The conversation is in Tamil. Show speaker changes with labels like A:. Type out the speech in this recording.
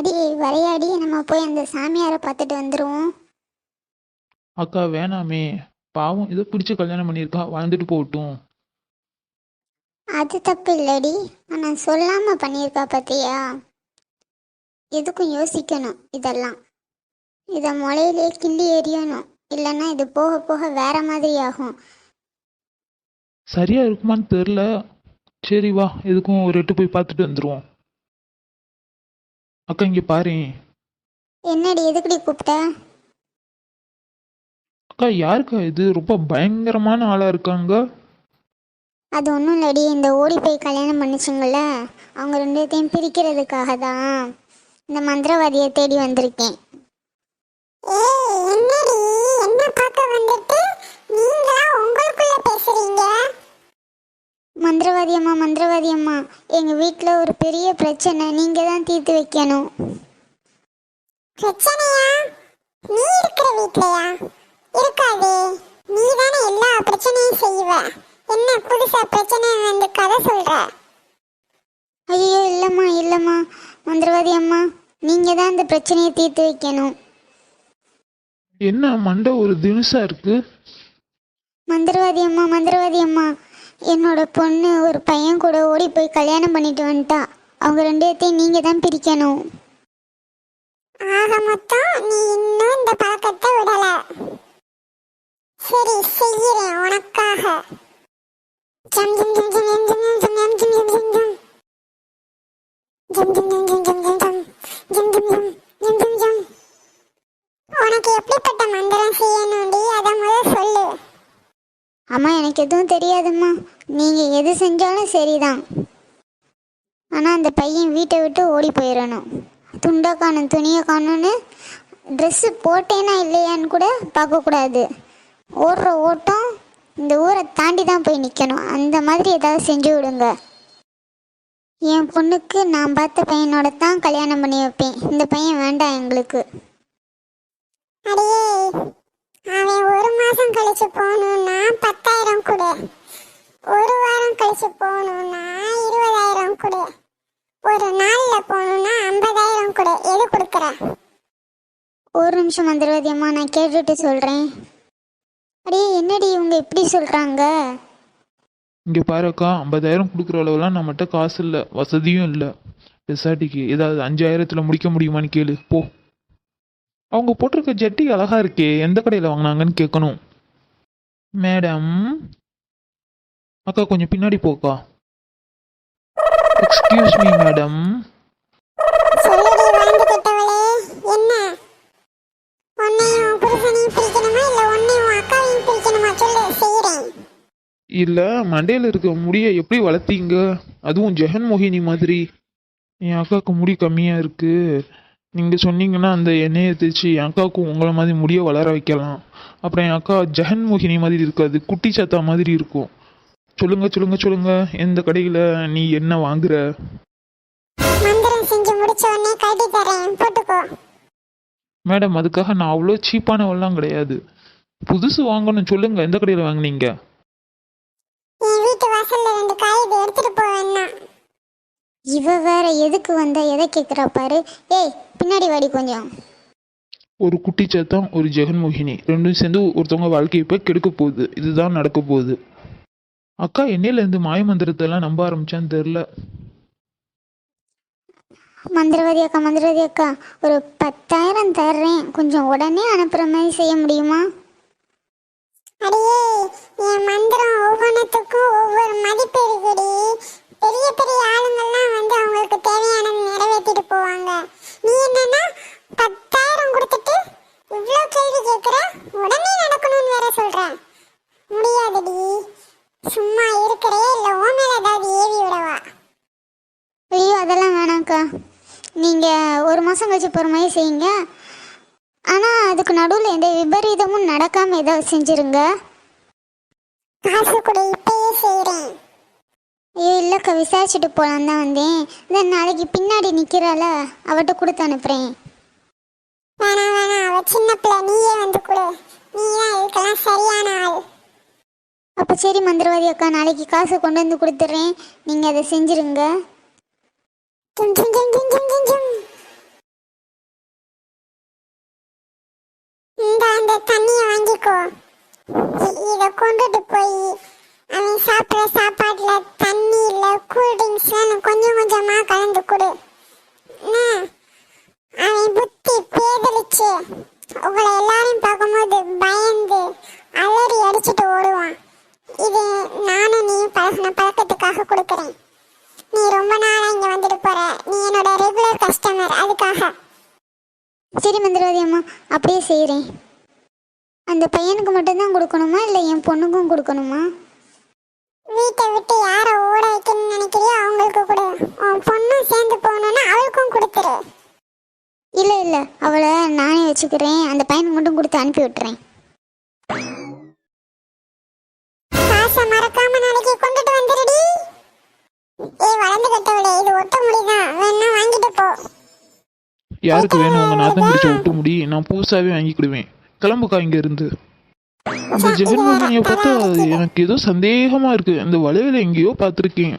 A: அடி விளையாடி நம்ம போய் அந்த சாமியாரை பார்த்துட்டு வந்துடுவோம்
B: அக்கா வேணாமே. பாவம் ஏதோ பிடிச்ச கல்யாணம் பண்ணியிருக்கா. வாழ்ந்துட்டு போகட்டும்.
A: அது தப்பு இல்லடி. ஆனால் சொல்லாமல் பண்ணியிருக்கா பார்த்தியா? எதுக்கும் யோசிக்கணும் இதெல்லாம். இதை முளையிலே கிள்ளி எறியணும். இல்லைன்னா இது போக போக வேற மாதிரி ஆகும்.
B: சரியா இருக்குமான்னு தெரில. சரி வா எதுக்கும் ஒரு எட்டு போய் பார்த்துட்டு வந்துடுவோம் அக்கா இங்கே பாரு.
A: என்னடி எதுக்குடி கூப்பிட்ட?
B: அக்கா யாருக்கா இது? ரொம்ப பயங்கரமான ஆளாக இருக்காங்க.
A: அது ஒன்றும் இல்லடி இந்த ஓடி போய் கல்யாணம் பண்ணிச்சுங்கள அவங்க ரெண்டுத்தையும் பிரிக்கிறதுக்காக தான் இந்த மந்திரவாதியை தேடி வந்திருக்கேன். மந்திரவாதி அம்மா மந்திரவாதி அம்மா எங்க வீட்டில் ஒரு பெரிய பிரச்சனை. நீங்க தான் தீர்த்து வைக்கணும். பிரச்சனையா? நீ இருக்கிற வீட்லயா? இருக்காதே. நீ தானே எல்லா பிரச்சனையும் செய்வ. என்ன புதுசா பிரச்சனை வந்து கதை சொல்ற? ஐயோ இல்லம்மா இல்லம்மா. மந்திரவாதி அம்மா நீங்க தான் அந்த பிரச்சனையை தீர்த்து வைக்கணும்.
B: என்ன மண்டை ஒரு தினுசா இருக்கு?
A: மந்திரவாதி அம்மா மந்திரவாதி அம்மா. என்னோட பொண்ணு ஒரு பையன் கூட ஓடி போய் கல்யாணம் பண்ணிட்டு வந்துட்டா அவங்க ரெண்டுத்தையும் நீங்க தான் பிரிக்கணும் ஆக மொத்தம் நீ இன்னும் இந்த பழக்கத்தை விடல சரி செய்யறேன் உனக்காக ஜம் ஜம் ஜம் ஜம் ஜம் ஜம் ஜம் ஜம் ஜம் ஜம் ஜம் ஜம். ஜம் ஜம் ஜம் ஜம் ஜம் ஜம் ஜம். ஜம் ஜம் ஜம் ஜம் ஜம் ஜம். உனக்கு எப்படிப்பட்ட மந்திரம் செய்யணும்டி அம்மா எனக்கு எதுவும் தெரியாதும்மா. நீங்கள் எது செஞ்சாலும் சரிதான். ஆனால் அந்த பையன் வீட்டை விட்டு ஓடி போயிடணும் துண்டை காணும் துணியை காணும்னு ட்ரெஸ்ஸு போட்டேனா இல்லையான்னு கூட பார்க்கக்கூடாது ஓடுற ஓட்டம் இந்த ஊரை தாண்டி தான் போய் நிற்கணும் அந்த மாதிரி ஏதாவது செஞ்சு விடுங்க. என் பொண்ணுக்கு நான் பார்த்த பையனோட தான் கல்யாணம் பண்ணி வைப்பேன். இந்த பையன் வேண்டாம் எங்களுக்கு. அடியே அவன் ஒரு மாசம் கழிச்சு போகணும்னா பத்தாயிரம் கொடு. ஒரு வாரம் கழிச்சு போகணும்னா இருபதாயிரம் கொடு. ஒரு நாள்ல போகணும்னா ஐம்பதாயிரம் கொடு. எது கொடுக்குற? ஒரு நிமிஷம் மந்திரவாதி அம்மா நான் கேட்டுட்டு சொல்றேன். அடியே என்னடி இவங்க இப்படி சொல்றாங்க?
B: இங்கே பாருக்கா ஐம்பதாயிரம் கொடுக்குற அளவுலாம் நம்மகிட்ட காசு இல்லை வசதியும் இல்லை. பெசாட்டிக்கு ஏதாவது அஞ்சாயிரத்தில் முடிக்க முடியுமான்னு கேளு. போ. அவங்க போட்டிருக்க ஜட்டி அழகா இருக்கே எந்த கடையில் வாங்கினாங்கன்னு கேட்கணும் மேடம் அக்கா கொஞ்சம் பின்னாடி போக்கா. எக்ஸ்கியூஸ் மீ மேடம்
A: இல்ல
B: மண்டையில் இருக்க முடியை எப்படி வளர்த்தீங்க? அதுவும் ஜெகன்மோகினி மாதிரி. என் அக்காவுக்கு முடி கம்மியாக இருக்குது நீங்கள் சொன்னீங்கன்னா அந்த எண்ணெயை தேய்ச்சி என் அக்காவுக்கும் உங்களை மாதிரி முடியை வளர வைக்கலாம். அப்புறம் என் அக்கா ஜெகன்மோகினி மாதிரி இருக்காது குட்டி சாத்தா மாதிரி இருக்கும். சொல்லுங்க சொல்லுங்க சொல்லுங்க எந்த கடையில் நீ என்ன வாங்குற? மேடம் அதுக்காக நான் அவ்வளோ சீப்பானவெல்லாம் கிடையாது. புதுசு வாங்கணும் சொல்லுங்க எந்த கடையில் வாங்குனீங்க
A: என் வீட்டு வாசல்ல ரெண்டு காகிதம் எடுத்துட்டு போவேன்னா இவ வேற எதுக்கு வந்தா? எதை கேக்குறா பாரு. ஏய் பின்னாடி வாடி கொஞ்சம்.
B: ஒரு குட்டி சாத்தான் ஒரு ஜெகன்மோகினி. ரெண்டும் சேர்ந்து ஒருத்தவங்க வாழ்க்கையை இப்போ கெடுக்க போகுது. இதுதான் நடக்க போகுது. அக்கா என்னையிலேருந்து மாய மந்திரத்தெல்லாம் நம்ப ஆரம்பிச்சான்னு தெரில.
A: மந்திரவாதி அக்கா மந்திரவாதி அக்கா ஒரு பத்தாயிரம் தர்றேன். கொஞ்சம் உடனே அனுப்புற மாதிரி செய்ய முடியுமா? அடியே என் மந்திரம் ஒவ்வொன்றுத்துக்கும் ஒவ்வொரு மதிப்பு இருக்குடி. பெரிய பெரிய ஆளுங்கள்லாம் வந்து அவங்களுக்கு தேவையானது நிறைவேற்றிட்டு போவாங்க. நீ என்னன்னா பத்தாயிரம் கொடுத்துட்டு இவ்வளோ கேள்வி கேட்குற உடனே நடக்கணும்னு வேற சொல்ற. முடியாதுடி. சும்மா இருக்கிறே இல்லை ஓ மேல ஏதாவது ஏவி விடவா? ஐயோ அதெல்லாம் வேணாம்க்கா. நீங்கள் ஒரு மாதம் கழிச்சு போகிற மாதிரி செய்யுங்க. ஆனால் அதுக்கு நடுவில் எந்த விபரீதமும் நடக்காமல் ஏதாவது செஞ்சிருங்க. காசு கூட இப்பயே செய்கிறேன் ஐயோ இல்லைக்கா விசாரிச்சுட்டு போகலான் தான் வந்தேன். இதான் நாளைக்கு பின்னாடி நிற்கிறாள அவட்ட கொடுத்து அனுப்புகிறேன் வேணாம் வேணாம் அவ சின்ன பிள்ளை நீயே வந்து கொடு. நீ இதுக்கெல்லாம் சரியான ஆள். அப்போ சரி மந்திரவாதி அக்கா நாளைக்கு காசு கொண்டு வந்து கொடுத்துட்றேன் நீங்கள் அதை செஞ்சிருங்க. ஜும் ஜும் ஜும் ஜும் ஜும் ஜும் ஜும். இந்த அந்த தண்ணியை வாங்கிக்கோ. இதை கொண்டுட்டு போய் அவன் சாப்பிட்ற சாப்பாட்டுல தண்ணியில கூல்ட்ரிங்க்ஸ்லாம் கொஞ்சம் கொஞ்சமாக கலந்து கொடு. அவன் புத்தி பேதலிச்சு உங்களை எல்லாரையும் பார்க்கும்போது பயந்து அலறி அடிச்சுட்டு ஓடுவான். இது நானும் நீ பழகின பழக்கத்துக்காக கொடுக்குறேன். நீ ரொம்ப நாளாக இங்கே வந்துட்டு போற. நீ என்னோட ரெகுலர் கஸ்டமர் அதுக்காக.
C: சரி மந்திரவாதி அம்மா அப்படியே செய்கிறேன் அந்த பையனுக்கு மட்டும்தான் கொடுக்கணுமா இல்லை என் பொண்ணுக்கும் கொடுக்கணுமா?
A: உன் பொண்ணும் சேர்ந்து போகணும்னா அவளுக்கும் கொடுத்துரு.
C: இல்லை இல்லை. அவளை நானே வச்சுக்கிறேன். அந்த பையனுக்கு மட்டும் கொடுத்து அனுப்பி விட்டுறேன்.
A: காசை மறக்காம நாளைக்கு கொண்டுட்டு வந்துடுடி ஏய் வளர்ந்து கட்டவளே இது ஒட்ட முடிதான் வேணா வாங்கிட்டு போ.
B: யாருக்கு வேணும்? உங்க நாத்தம் பிடிச்ச விட்டு முடி நான் புதுசாவே வாங்கிக்கிடுவேன் கிளம்புக்கா இங்க இருந்து அந்த ஜெகன்மோகினியை பார்த்தா எனக்கு ஏதோ சந்தேகமா இருக்கு. அந்த வளையல எங்கேயோ பார்த்துருக்கேன்.